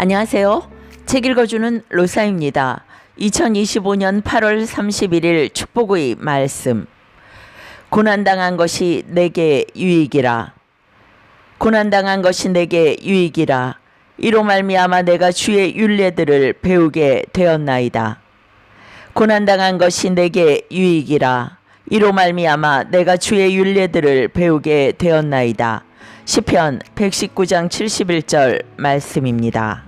안녕하세요. 책 읽어주는 로사입니다. 2025년 8월 31일 축복의 말씀. 고난당한 것이 내게 유익이라. 고난당한 것이 내게 유익이라. 이로 말미암아 내가 주의 윤례들을 배우게 되었나이다. 고난당한 것이 내게 유익이라. 이로 말미암아 내가 주의 윤례들을 배우게 되었나이다. 시편 119장 71절 말씀입니다.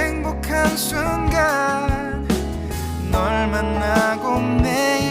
행복한 순간 널 만나고 매일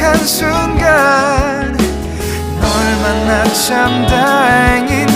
행복한 순간 널 만나 참 다행인 걸